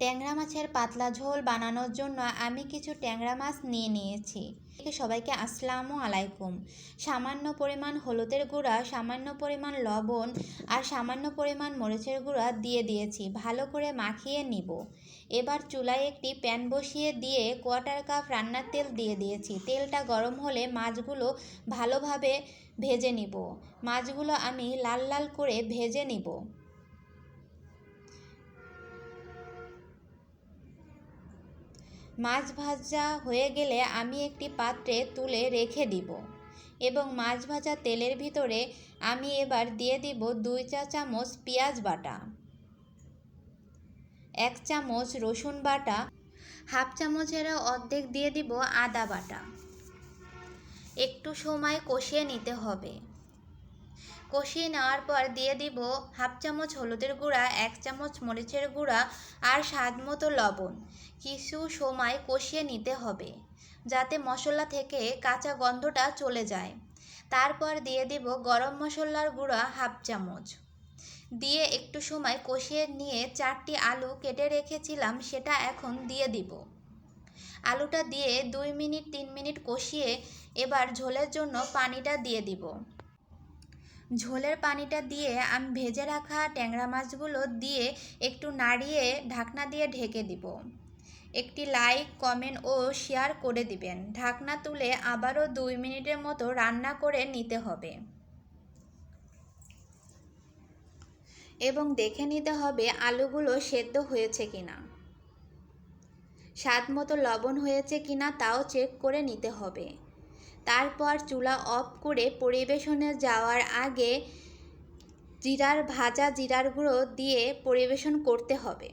ট্যাংরা মাছের পাতলা ঝোল বানানোর জন্য আমি কিছু ট্যাংরা মাছ নিয়ে নিয়েছি। সবাইকে আসসালামু আলাইকুম। সামান্য পরিমাণ হলুদের গুঁড়া, সামান্য পরিমাণ লবণ আর সামান্য পরিমাণ মরিচের গুঁড়া দিয়ে দিয়েছি। ভালো করে মাখিয়ে নিব। এবার চুলায় একটি প্যান বসিয়ে দিয়ে কোয়াটার কাপ রান্নার তেল দিয়ে দিয়েছি। তেলটা গরম হলে মাছগুলো ভালোভাবে ভেজে নিব। মাছগুলো আমি লাল লাল করে ভেজে নিব। মাছ ভাজা হয়ে গেলে আমি একটি পাত্রে তুলে রেখে দিব এবং মাছ ভাজা তেলের ভিতরে আমি এবার দিয়ে দিব দুই চা চামচ পেঁয়াজ বাটা, এক চামচ রসুন বাটা, হাফ চামচের অর্ধেক দিয়ে দিব আদা বাটা। একটু সময় কষিয়ে নিতে হবে। কষিয়ে নেওয়ার পর দিয়ে দিব হাফ চামচ হলুদের গুঁড়া, এক চামচ মরিচের গুঁড়া আর স্বাদ মতো লবণ। কিছু সময় কষিয়ে নিতে হবে যাতে মশলা থেকে কাঁচা গন্ধটা চলে যায়। তারপর দিয়ে দিব গরম মশলার গুঁড়া হাফ চামচ। দিয়ে একটু সময় কষিয়ে নিয়ে চারটি আলু কেটে রেখেছিলাম, সেটা এখন দিয়ে দিব। আলুটা দিয়ে দুই মিনিট, তিন মিনিট কষিয়ে এবার ঝোলের জন্য পানিটা দিয়ে দিব। ঝোলের পানিটা দিয়ে আমি ভেজে রাখা ট্যাংরা মাছগুলো দিয়ে একটু নাড়িয়ে ঢাকনা দিয়ে ঢেকে দিব। একটি লাইক, কমেন্ট ও শেয়ার করে দিবেন। ঢাকনা তুলে আবারও দুই মিনিটের মতো রান্না করে নিতে হবে। এবং দেখে নিতে হবে আলুগুলো সেদ্ধ হয়েছে কিনা। স্বাদ মতো লবণ হয়েছে কিনা তাও চেক করে নিতে হবে। তারপর চুলা অফ করে পরিবেশনে যাওয়ার আগে জিরার, ভাজা জিরার গুঁড়ো দিয়ে পরিবেশন করতে হবে।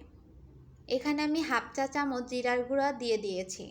এখানে আমি হাফ চা চামচ জিরার গুঁড়া দিয়ে দিয়েছি।